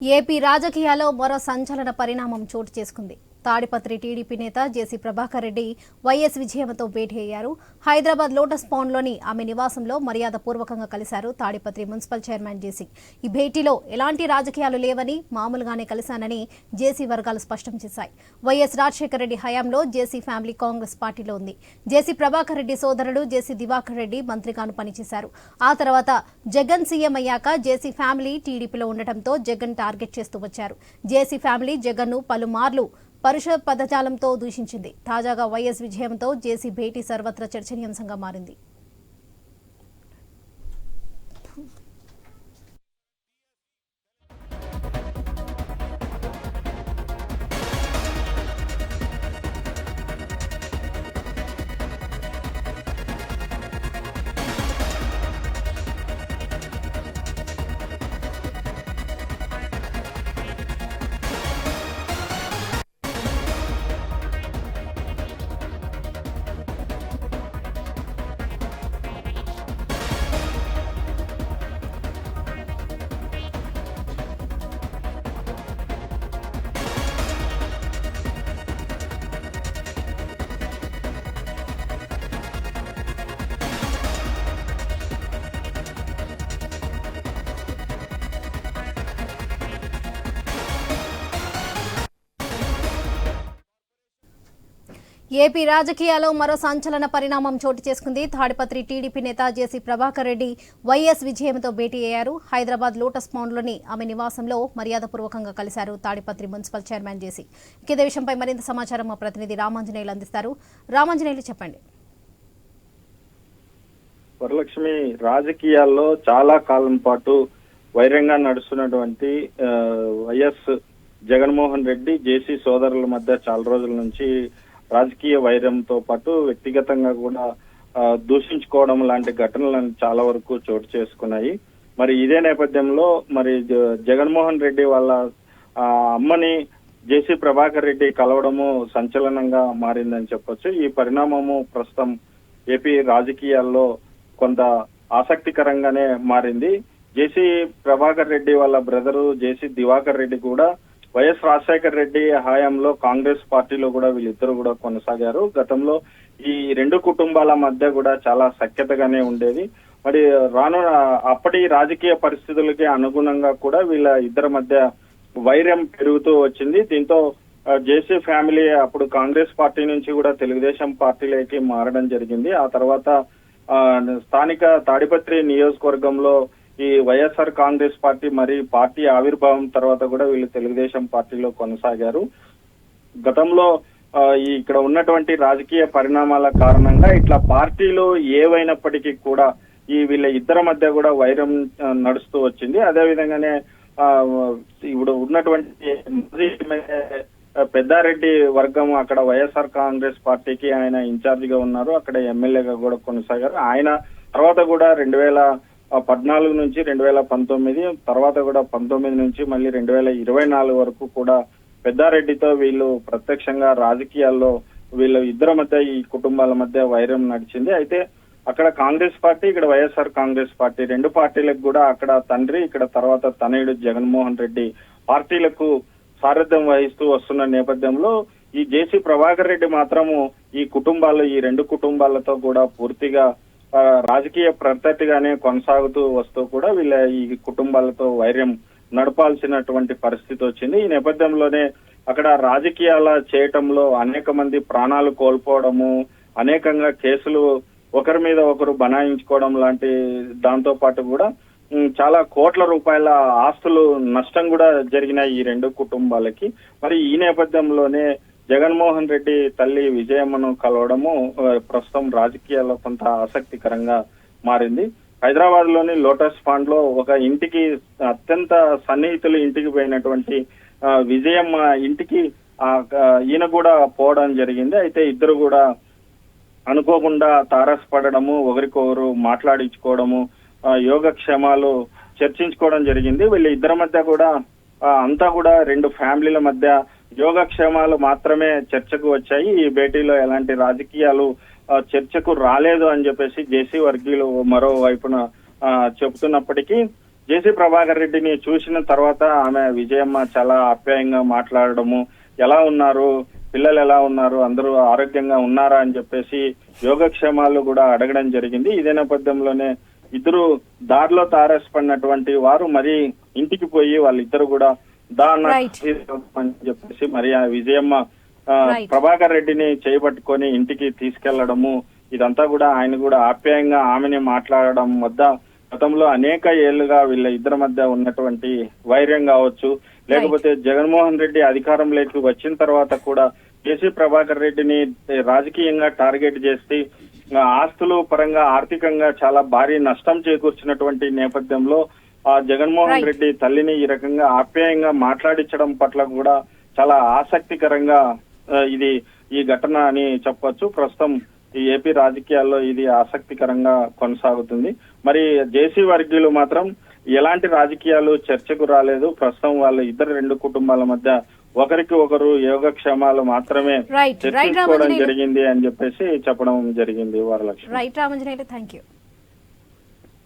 AP రాజకీయాల్లో మరో సంచలన పరిణామం చోటు చేసుకుంది. తాడిపత్రి టీడీపీ నేత జేసీ ప్రభాకర్ రెడ్డి వైఎస్ విజయమ్మతో భేటీ అయ్యారు. హైదరాబాద్ లోటస్ పాండ్లోని ఆమె నివాసంలో మర్యాదపూర్వకంగా కలిశారు తాడిపత్రి మున్సిపల్ చైర్మన్ జేసీ. ఈ భేటీలో ఎలాంటి రాజకీయాలు లేవని మామూలుగానే కలిశానని జేసీ వర్గాలు స్పష్టం చేశాయి. వైఎస్ రాజశేఖర రెడ్డి హయాంలో జేసీ ఫ్యామిలీ కాంగ్రెస్ పార్టీలో ఉంది. జేసీ ప్రభాకర్ రెడ్డి సోదరుడు జేసీ దివాకర్ రెడ్డి మంత్రిగాను పనిచేశారు. ఆ తర్వాత జగన్ సీఎం అయ్యాక జేసీ ఫ్యామిలీ టీడీపీలో ఉండటంతో జగన్ టార్గెట్ చేస్తూ వచ్చారు. జేసీ ఫ్యామిలీ జగన్ను పలుమార్లు పరుష పదజాలంతో దూషించింది. తాజాగా వైఎస్ విజయంతో జేసీ భేటీ సర్వత్రా చర్చనీయాంశంగా మారింది. ఏపీ రాజకీయాల్లో మరో సంచలన పరిణామం చోటు చేసుకుంది. తాడిపత్రి టీడీపీ నేత జేసీ ప్రభాకర్ రెడ్డి వైఎస్ విజయంతో భేటీ అయ్యారు. హైదరాబాద్ లోటస్ పాండ్లోని ఆమె నివాసంలో మర్యాదపూర్వకంగా కలిశారు తాడిపత్రి మున్సిపల్ చైర్మన్ జేసీ. ఇక ఇదే విషయంపై మరింత సమాచారం మా ప్రతినిధి రామాంజనేయులు అందిస్తారు. రామాంజనేయులు చెప్పండి. వరలక్ష్మి రాజకీయాల్లో చాలా కాలం పాటు వైరంగా నడుస్తున్నటువంటి వైఎస్ జగన్మోహన్ రెడ్డి జేసీ సోదరుల మధ్య చాలా రోజుల నుంచి రాజకీయ వైరంతో పాటు వ్యక్తిగతంగా కూడా దూషించుకోవడం లాంటి ఘటనలను చాలా వరకు చోటు చేసుకున్నాయి. మరి ఇదే నేపథ్యంలో మరి జ- జగన్మోహన్ రెడ్డి వాళ్ళ ఆ, అమ్మని జేసీ ప్రభాకర్ రెడ్డి కలవడము సంచలనంగా మారిందని చెప్పొచ్చు. ఈ పరిణామము ప్రస్తుతం ఏపీ రాజకీయాల్లో కొంత ఆసక్తికరంగానే మారింది. జేసీ ప్రభాకర్ రెడ్డి వాళ్ళ బ్రదరు జేసీ దివాకర్ రెడ్డి కూడా వైఎస్ రాజశేఖర రెడ్డి హయాంలో కాంగ్రెస్ పార్టీలో కూడా వీళ్ళిద్దరు కూడా కొనసాగారు. గతంలో ఈ రెండు కుటుంబాల మధ్య కూడా చాలా సఖ్యతగానే ఉండేది. మరి రాను అప్పటి రాజకీయ పరిస్థితులకి అనుగుణంగా కూడా వీళ్ళ ఇద్దరి మధ్య వైరం పెరుగుతూ వచ్చింది. దీంతో జేసీ ఫ్యామిలీ అప్పుడు కాంగ్రెస్ పార్టీ నుంచి కూడా తెలుగుదేశం పార్టీలోకి మారడం జరిగింది. ఆ తర్వాత ఆ, స్థానిక తాడిపత్రి నియోజకవర్గంలో ఈ వైఎస్ఆర్ కాంగ్రెస్ పార్టీ మరి పార్టీ ఆవిర్భావం తర్వాత కూడా వీళ్ళు తెలుగుదేశం పార్టీలో కొనసాగారు. గతంలో ఈ ఇక్కడ ఉన్నటువంటి రాజకీయ పరిణామాల కారణంగా ఇట్లా పార్టీలో ఏవైనప్పటికీ కూడా ఈ వీళ్ళ ఇద్దరి మధ్య కూడా వైరం నడుస్తూ వచ్చింది. అదే విధంగానే ఆ, ఇప్పుడు ఉన్నటువంటి పెద్దారెడ్డి వర్గం అక్కడ వైఎస్ఆర్ కాంగ్రెస్ పార్టీకి ఆయన ఇన్ఛార్జ్గా ఉన్నారు. అక్కడ ఎమ్మెల్యేగా కూడా కొనసాగారు. ఆయన తర్వాత కూడా రెండు వేల పద్నాలుగు నుంచి రెండు వేల పంతొమ్మిది తర్వాత కూడా పంతొమ్మిది నుంచి మళ్ళీ రెండు వేల ఇరవై నాలుగు వరకు కూడా పెద్దారెడ్డితో వీళ్ళు ప్రత్యక్షంగా రాజకీయాల్లో వీళ్ళ ఇద్దరి మధ్య ఈ కుటుంబాల మధ్య వైరం నడిచింది. అయితే అక్కడ కాంగ్రెస్ పార్టీ ఇక్కడ వైఎస్ఆర్ కాంగ్రెస్ పార్టీ రెండు పార్టీలకు కూడా అక్కడ తండ్రి ఇక్కడ తర్వాత తనయుడు జగన్మోహన్ రెడ్డి పార్టీలకు సారథ్యం వహిస్తూ వస్తున్న నేపథ్యంలో ఈ జేసీ ప్రభాకర్ రెడ్డి మాత్రము ఈ కుటుంబాలు ఈ రెండు కుటుంబాలతో కూడా పూర్తిగా రాజకీయ ప్రత్యర్థిగానే కొనసాగుతూ వస్తూ కూడా వీళ్ళ ఈ కుటుంబాలతో వైర్యం నడపాల్సినటువంటి పరిస్థితి వచ్చింది. ఈ నేపథ్యంలోనే అక్కడ రాజకీయాల చేయటంలో అనేక మంది ప్రాణాలు కోల్పోవడము అనేకంగా కేసులు ఒకరి మీద ఒకరు బనాయించుకోవడం లాంటి దాంతో పాటు కూడా చాలా కోట్ల రూపాయల ఆస్తులు నష్టం కూడా జరిగినాయి ఈ రెండు కుటుంబాలకి. మరి ఈ నేపథ్యంలోనే జగన్మోహన్ రెడ్డి తల్లి విజయమ్మను కలవడము ప్రస్తుతం రాజకీయాల్లో కొంత ఆసక్తికరంగా మారింది. హైదరాబాద్లోని లోటస్ ఫండ్లో ఒక ఇంటికి అత్యంత సన్నిహితులు ఇంటికి పోయినటువంటి విజయమ్మ ఇంటికి ఈయన కూడా పోవడం జరిగింది. అయితే ఇద్దరు కూడా అనుకోకుండా తారసపడము ఒకరికొకరు మాట్లాడించుకోవడము ఆ, యోగక్షేమాలు చర్చించుకోవడం జరిగింది. వీళ్ళ ఇద్దరి మధ్య కూడా అంతా కూడా రెండు ఫ్యామిలీల మధ్య యోగక్షేమాలు మాత్రమే చర్చకు వచ్చాయి. ఈ భేటీలో ఎలాంటి రాజకీయాలు చర్చకు రాలేదు అని చెప్పేసి జేసీ వర్గీయులు మరో వైపున ఆ, చెబుతున్నప్పటికీ జేసీ ప్రభాకర్ రెడ్డిని చూసిన తర్వాత ఆమె విజయమ్మ చాలా ఆప్యాయంగా మాట్లాడడము ఎలా ఉన్నారు పిల్లలు ఎలా ఉన్నారు అందరూ ఆరోగ్యంగా ఉన్నారా అని చెప్పేసి యోగక్షేమాలు కూడా అడగడం జరిగింది. ఇదే నేపథ్యంలోనే ఇద్దరు దారిలో తారసపడినటువంటి వారు మరి ఇంటికి పోయి వాళ్ళిద్దరు కూడా అని చెప్పేసి మరి ఆ విజయమ్మ. ప్రభాకర్ రెడ్డిని చేపట్టుకొని ఇంటికి తీసుకెళ్ళడము ఇదంతా కూడా ఆయన కూడా ఆప్యాయంగా ఆమెని మాట్లాడడం వద్ద గతంలో అనేక ఏళ్ళుగా వీళ్ళ ఇద్దరి మధ్య ఉన్నటువంటి వైర్యం కావచ్చు లేకపోతే జగన్మోహన్ రెడ్డి అధికారంలోకి వచ్చిన తర్వాత కూడా కేసీ ప్రభాకర్ రెడ్డిని రాజకీయంగా టార్గెట్ చేసి ఆస్తులు పరంగా ఆర్థికంగా చాలా భారీ నష్టం చేకూర్చినటువంటి నేపథ్యంలో ఆ జగన్మోహన్. రెడ్డి తల్లిని ఈ రకంగా ఆప్యాయంగా మాట్లాడించడం పట్ల కూడా చాలా ఆసక్తికరంగా ఇది ఈ ఘటన అని చెప్పొచ్చు. ప్రస్తుతం ఈ ఏపీ రాజకీయాల్లో ఇది ఆసక్తికరంగా కొనసాగుతుంది. మరి జేసీ వర్గీయులు మాత్రం ఎలాంటి రాజకీయాలు చర్చకు రాలేదు. ప్రస్తుతం వాళ్ళ ఇద్దరు రెండు కుటుంబాల మధ్య ఒకరికి ఒకరు యోగక్షేమాలు మాత్రమే చర్చించుకోవడం. జరిగింది అని చెప్పేసి చెప్పడం జరిగింది రైట్ రామంజనేయులు థ్యాంక్ యూ